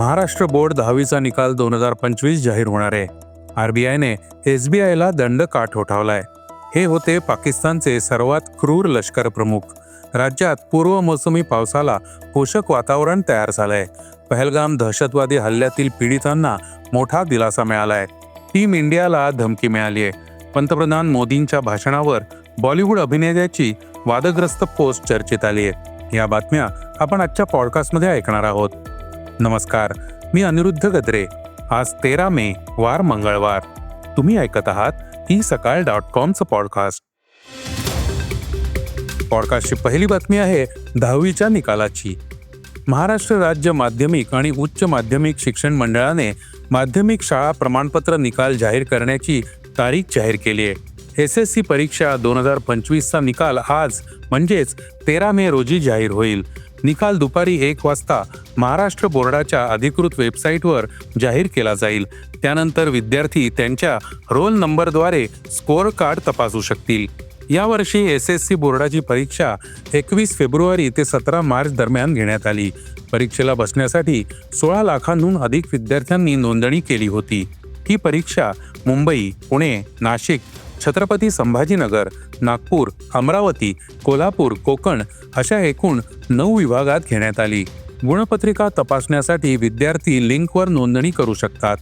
Maharashtra board दहावीचा निकाल दोन हजार पंचवीस जाहीर होणार आहे. आरबीआयने एस बी आयला दंड का ठोठावलाय? हे होते पाकिस्तानचे सर्वात क्रूर लष्कर प्रमुख. राज्यात पूर्व मोसमी पावसाला पोषक वातावरण तयार झालंय. पहलगाम दहशतवादी हल्ल्यातील पीडितांना मोठा दिलासा मिळालाय. टीम इंडियाला धमकी मिळाली आहे पंतप्रधान मोदींच्या भाषणावर बॉलिवूड अभिनेत्याची वादग्रस्त पोस्ट चर्चेत आली आहे या बातम्या आपण आजच्या पॉडकास्टमध्ये ऐकणार आहोत. नमस्कार मी अनिरुद्ध गद्रे. आज तेरा मे वार मंगळवार. तुम्ही ऐकत आहात ही सकाळ डॉट कॉमचं पॉडकास्ट. पॉडकास्टची पहिली बातमी आहे दहावीच्या निकालाची. महाराष्ट्र राज्य माध्यमिक आणि उच्च माध्यमिक शिक्षण मंडळाने माध्यमिक शाळा प्रमाणपत्र निकाल जाहीर करण्याची तारीख जाहीर केली आहे. एस एस सी परीक्षा दोन हजार पंचवीसचा निकाल आज म्हणजेच तेरा मे रोजी जाहीर होईल. निकाल दुपारी एक वाजता महाराष्ट्र बोर्डाच्या अधिकृत वेबसाईटवर जाहीर केला जाईल. त्यानंतर विद्यार्थी त्यांच्या रोल नंबरद्वारे स्कोअर कार्ड तपासू शकतील. यावर्षी एस एस सी बोर्डाची परीक्षा एकवीस फेब्रुवारी ते सतरा मार्च दरम्यान घेण्यात आली. परीक्षेला बसण्यासाठी सोळा लाखांहून अधिक विद्यार्थ्यांनी नोंदणी केली होती. ही परीक्षा मुंबई पुणे नाशिक छत्रपती संभाजीनगर नागपूर अमरावती कोल्हापूर कोकण अशा एकूण नऊ विभागात घेण्यात आली. गुणपत्रिका तपासण्यासाठी विद्यार्थी लिंकवर नोंदणी करू शकतात.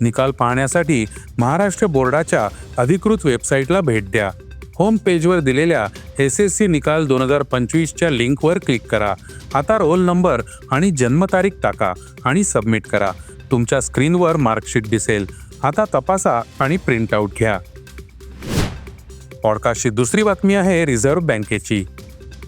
निकाल पाहण्यासाठी महाराष्ट्र बोर्डाच्या अधिकृत वेबसाईटला भेट द्या. होम पेजवर दिलेल्या एस एस सी निकाल दोन हजार पंचवीसच्या लिंकवर क्लिक करा. आता रोल नंबर आणि जन्मतारीख टाका आणि सबमिट करा. तुमच्या स्क्रीनवर मार्कशीट दिसेल. आता तपासा आणि प्रिंट आऊट घ्या. पॉडकास्टची दुसरी बातमी आहे रिझर्व्ह बँकेची.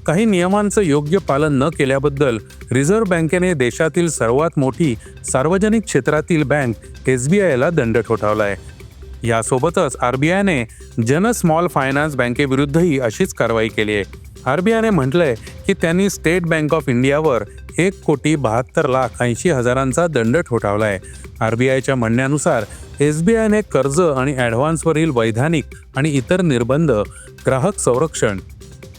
काही नियमांचं योग्य पालन न केल्याबद्दल रिझर्व्ह बँकेने देशातील सर्वात मोठी सार्वजनिक क्षेत्रातील बँक एस बी आयला दंड ठोठावला आहे यासोबतच आर बी आयने जन स्मॉल फायनान्स बँकेविरुद्धही अशीच कारवाई केली आहे. आरबीआयने म्हटलंय की त्यांनी स्टेट बँक ऑफ इंडियावर एक कोटी बहात्तर लाख ऐंशी हजारांचा दंड ठोठावलाय. आरबीआयच्या म्हणण्यानुसार एस बी आयने कर्ज आणि ॲडव्हान्सवरील वैधानिक आणि इतर निर्बंध ग्राहक संरक्षण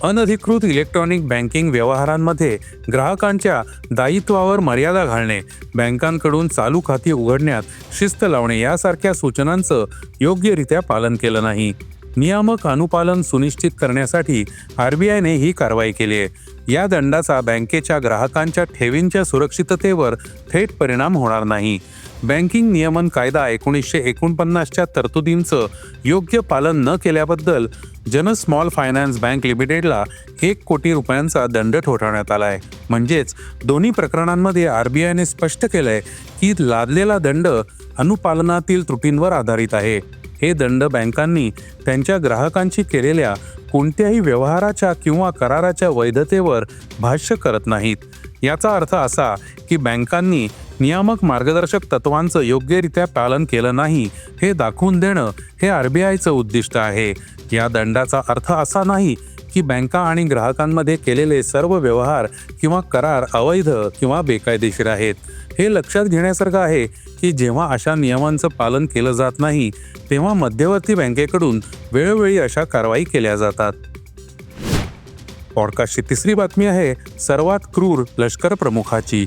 अनधिकृत इलेक्ट्रॉनिक बँकिंग व्यवहारांमध्ये ग्राहकांच्या दायित्वावर मर्यादा घालणे बँकांकडून चालू खाती उघडण्यात शिस्त लावणे यासारख्या सूचनांचं योग्यरित्या पालन केलं नाही. नियामक अनुपालन सुनिश्चित करण्यासाठी आरबीआयने ही कारवाई केली आहे. या दंडाचा बँकेच्या ग्राहकांच्या ठेवींच्या सुरक्षिततेवर थेट परिणाम होणार नाही. बँकिंग नियमन कायदा एकोणीसशे एकोणपन्नासच्या तरतुदींचं योग्य पालन न केल्याबद्दल जन स्मॉल फायनान्स बँक लिमिटेडला एक कोटी रुपयांचा दंड ठोठावण्यात आला आहे. म्हणजेच दोन्ही प्रकरणांमध्ये आरबीआयने स्पष्ट केलंय की लादलेला दंड अनुपालनातील त्रुटींवर आधारित आहे. हे दंड बँकांनी त्यांच्या ग्राहकांशी केलेल्या कोणत्याही व्यवहाराच्या किंवा कराराच्या वैधतेवर भाष्य करत नाहीत. याचा अर्थ असा की बँकांनी नियामक मार्गदर्शक तत्वांचं योग्यरित्या पालन केलं नाही हे दाखवून देणं हे आरबीआयचं उद्दिष्ट आहे. या दंडाचा अर्थ असा नाही की बँका आणि ग्राहकांमध्ये केलेले सर्व व्यवहार किंवा करार अवैध किंवा बेकायदेशीर आहेत. हे लक्षात घेण्यासारखं आहे की जेव्हा अशा नियमांचं पालन केलं जात नाही तेव्हा मध्यवर्ती बँकेकडून वेळोवेळी अशा कारवाई केल्या जातात. पॉडकास्टची तिसरी बातमी आहे सर्वात क्रूर लष्कर प्रमुखाची.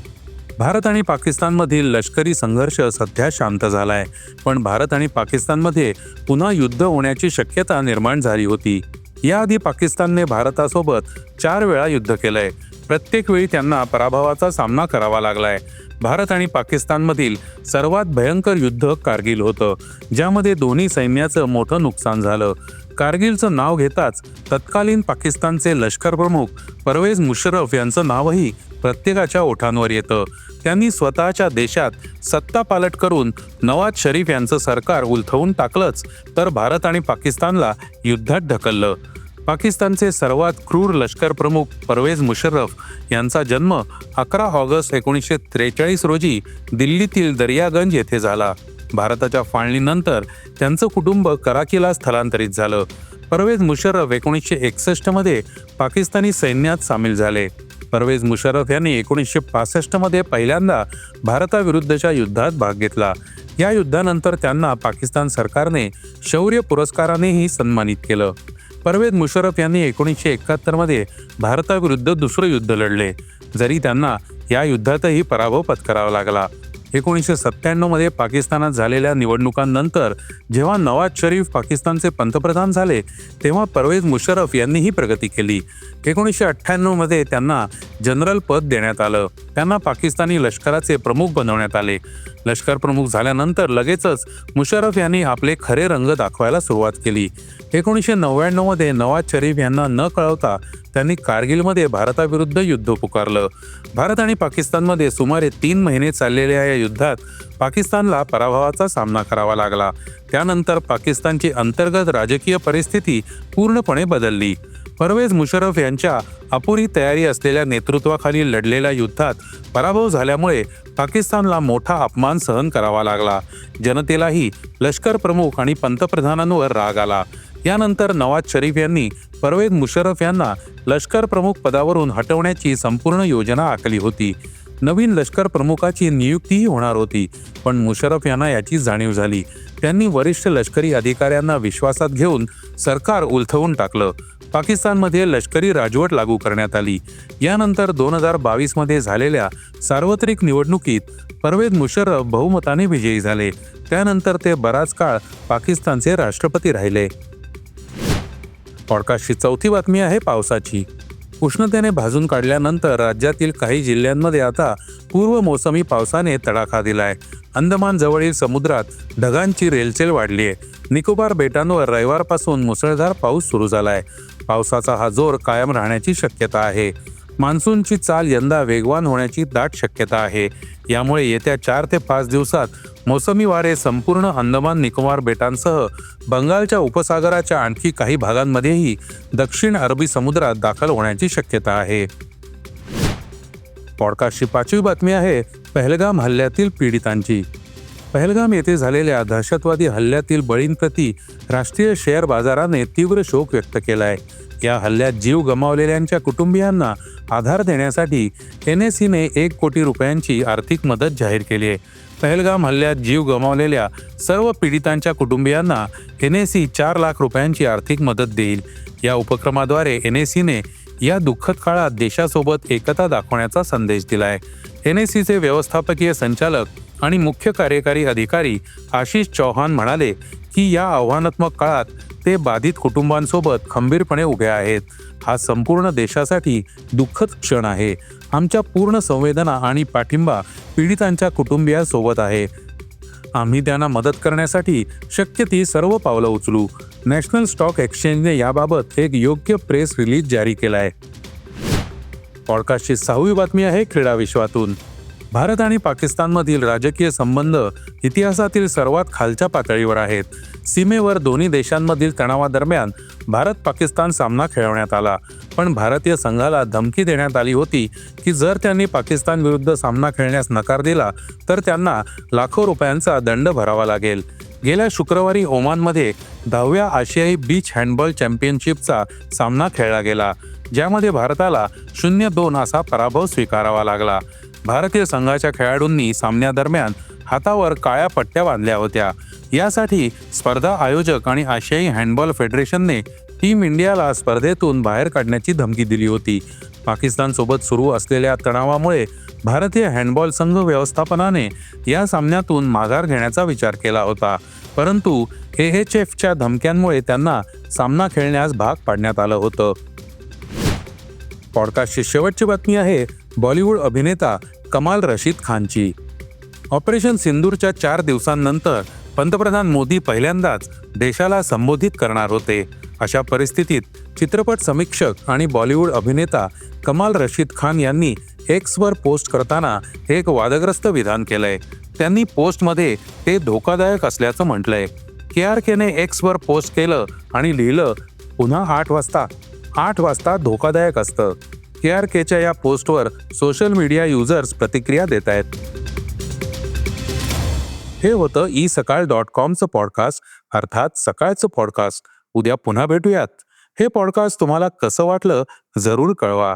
भारत आणि पाकिस्तानमधील लष्करी संघर्ष सध्या शांत झालाय पण भारत आणि पाकिस्तानमध्ये पुन्हा युद्ध होण्याची शक्यता निर्माण झाली होती. याआधी पाकिस्तानने भारतासोबत चार वेळा युद्ध केलंय प्रत्येक वेळी त्यांना पराभवाचा सामना करावा लागलाय. भारत आणि पाकिस्तानमधील सर्वात भयंकर युद्ध कारगिल होतं ज्यामध्ये दोन्ही सैन्याचं मोठं नुकसान झालं. कारगिलचं नाव घेताच तत्कालीन पाकिस्तानचे लष्कर प्रमुख परवेज मुशर्रफ यांचं नावही प्रत्येकाच्या ओठांवर येतं. त्यांनी स्वतःच्या देशात सत्ता पालट करून नवाज शरीफ यांचं सरकार उलथवून टाकलंच तर भारत आणि पाकिस्तानला युद्धात ढकललं. पाकिस्तानचे सर्वात क्रूर लष्कर प्रमुख परवेज मुशर्रफ यांचा जन्म अकरा ऑगस्ट एकोणीसशे त्रेचाळीस रोजी दिल्लीतील दर्यागंज येथे झाला. भारताच्या फाळणीनंतर त्यांचं कुटुंब कराकीला स्थलांतरित झालं. परवेज मुशर्रफ एकोणीसशे एकसष्टमध्ये पाकिस्तानी सैन्यात सामील झाले. परवेज मुशर्रफ यांनी एकोणीसशे पासष्टमध्ये पहिल्यांदा भारताविरुद्धच्या युद्धात भाग घेतला. या युद्धानंतर त्यांना पाकिस्तान सरकारने शौर्य पुरस्कारानेही सन्मानित केलं. परवेज मुशर्रफ यांनी एकोणीसशे एकाहत्तरमध्ये भारताविरुद्ध दुसरं युद्ध लढले. जरी त्यांना या युद्धातही पराभव पत्करावा लागला. एकोणीसशे सत्त्याण्णवमध्ये पाकिस्तानात झालेल्या निवडणुकांनंतर जेव्हा नवाज शरीफ पाकिस्तानचे पंतप्रधान झाले तेव्हा परवेज मुशर्रफ यांनीही प्रगती केली. एकोणीसशे अठ्ठ्याण्णवमध्ये त्यांना जनरल पद देण्यात आलं. त्यांना पाकिस्तानी लष्कराचे प्रमुख बनवण्यात आले. लष्कर प्रमुख झाल्यानंतर लगेचच मुशर्रफ यांनी आपले खरे रंग दाखवायला सुरुवात केली. एकोणीसशे नव्याण्णवमध्ये नवाज शरीफ यांना न कळवता त्यांनी कारगिलमध्ये भारताविरुद्ध युद्ध पुकारलं. भारत आणि पाकिस्तानमध्ये सुमारे तीन महिने चाललेल्या या युद्धात पाकिस्तानला पराभवाचा सामना करावा लागला. त्यानंतर पाकिस्तानची अंतर्गत राजकीय परिस्थिती पूर्णपणे बदलली. परवेज मुशर्रफ यांच्या अपुरी तयारी असलेल्या नेतृत्वाखाली लढलेल्या युद्धात पराभव झाल्यामुळे पाकिस्तानला मोठा अपमान सहन करावा लागला. जनतेलाही लष्कर प्रमुख आणि पंतप्रधानांवर राग आला. यानंतर नवाज शरीफ यांनी परवेज मुशर्रफ यांना लष्कर प्रमुख पदावरून हटवण्याची संपूर्ण योजना आखली होती. नवीन लष्कर प्रमुखाची नियुक्तीही होणार होती. पण मुशर्रफ यांना याची जाणीव झाली. त्यांनी वरिष्ठ लष्करी अधिकाऱ्यांना विश्वासात घेऊन सरकार उलथवून टाकलं. पाकिस्तानमध्ये लष्करी राजवट लागू करण्यात आली. यानंतर दोन हजार बावीसमध्ये झालेल्या सार्वत्रिक निवडणुकीत परवेद मुशर्रफ बहुमताने विजयी झाले. त्यानंतर ते बराच काळ पाकिस्तानचे राष्ट्रपती राहिले. पॉडकास्टची चौथी बातमी आहे पावसाची. उष्णतेने भाजून काढल्यानंतर राज्यातील काही जिल्ह्यांमध्ये आता पूर्व मोसमी पावसाने तडाखा दिलाय. अंदमान जवळील समुद्रात ढगांची रेलचेल वाढली आहे. निकोबार बेटांवर रविवारपासून मुसळधार पाऊस सुरू झालाय. पावसाचा हा जोर कायम राहण्याची शक्यता आहे. मान्सूनची चाल यंदा वेगवान होण्याची दाट शक्यता आहे. यामुळे येत्या चार ते पाच दिवसात मोसमी वारे संपूर्ण अंदमान निकोबार बेटांसह बंगालच्या उपसागराच्या आणखी काही भागांमध्येही दक्षिण अरबी समुद्रात दाखल होण्याची शक्यता आहे. पॉडकास्टची पाचवी बातमी आहे पहलगाम हल्ल्यातील पीडितांची. पहलगाम येथे झालेल्या दहशतवादी हल्ल्यातील बळींप्रती राष्ट्रीय शेअर बाजाराने तीव्र शोक व्यक्त केला आहे या हल्ल्यात जीव गमावलेल्यांच्या कुटुंबियांना आधार देण्यासाठी एन एस सीने एक कोटी रुपयांची आर्थिक मदत जाहीर केली आहे. पहलगाम हल्ल्यात जीव गमावलेल्या सर्व पीडितांच्या कुटुंबियांना एन एस सी चार लाख रुपयांची आर्थिक मदत देईल. या उपक्रमाद्वारे एन एस सीने या दुःखद काळात देशासोबत एकता दाखवण्याचा संदेश दिलाय. एन एस सीचे व्यवस्थापकीय संचालक आणि मुख्य कार्यकारी अधिकारी आशिष चौहान म्हणाले की या आव्हानात्मक काळात ते बाधित कुटुंबांसोबत खंबीरपणे उभे आहेत. हा संपूर्ण देशासाठी दुःखद क्षण आहे. आमच्या पूर्ण संवेदना आणि पाठिंबा पीडितांच्या कुटुंबियांसोबत आहे. आम्ही त्यांना मदत करण्यासाठी शक्य ती सर्व पावलं उचलू. नॅशनल स्टॉक एक्सचेंजने याबाबत एक योग्य प्रेस रिलीज जारी केला आहे पॉडकास्टची सहावी बातमी आहे क्रीडा विश्वातून. भारत आणि पाकिस्तानमधील राजकीय संबंध इतिहासातील सर्वात खालच्या पातळीवर आहेत. सीमेवर दोन्ही देशांमधील तणावादरम्यान भारत पाकिस्तान सामना खेळवण्यात आला. पण भारतीय संघाला धमकी देण्यात आली होती की जर त्यांनी पाकिस्तान विरुद्ध सामना खेळण्यास नकार दिला तर त्यांना लाखो रुपयांचा दंड भरावा लागेल. गेल्या शुक्रवारी ओमानमध्ये दहाव्या आशियाई बीच हँडबॉल चॅम्पियनशिपचा सामना खेळला गेला ज्यामध्ये भारताला शून्य दोन असा पराभव स्वीकारावा लागला. भारतीय संघाच्या खेळाडूंनी सामन्यादरम्यान हातावर काळ्या पट्ट्या बांधल्या होत्या. यासाठी स्पर्धा आयोजक आणि आशियाई हँडबॉल फेडरेशनने टीम इंडियाला स्पर्धेतून बाहेर काढण्याची धमकी दिली होती. पाकिस्तानसोबत सुरू असलेल्या तणावामुळे भारतीय हँडबॉल संघ व्यवस्थापनाने या सामन्यातून माघार घेण्याचा विचार केला होता. परंतु ए एच एफच्या धमक्यांमुळे त्यांना सामना खेळण्यास भाग पाडण्यात आलं होतं. पॉडकास्टची शेवटची बातमी आहे बॉलिवूड अभिनेता कमाल रशीद खानची. ऑपरेशन सिंदूरच्या चार दिवसांनंतर पंतप्रधान मोदी पहिल्यांदाच देशाला संबोधित करणार होते. अशा परिस्थितीत चित्रपट समीक्षक आणि बॉलिवूड अभिनेता कमाल रशीद खान यांनी एक्सवर पोस्ट करताना एक वादग्रस्त विधान केलंय. त्यांनी पोस्टमध्ये ते धोकादायक असल्याचं म्हटलंय. के आर केने एक्सवर पोस्ट केलं आणि लिहिलं पुन्हा आठ वाजता. आठ वाजता धोकादायक असतं. के आर केच्या या पोस्टवर सोशल मीडिया युजर्स प्रतिक्रिया देत आहेत हे होतं ई सकाळ डॉट कॉमचं पॉडकास्ट अर्थात सकाळचं पॉडकास्ट. उद्या पुन्हा भेटूयात. हे पॉडकास्ट तुम्हाला कसं वाटलं जरूर कळवा.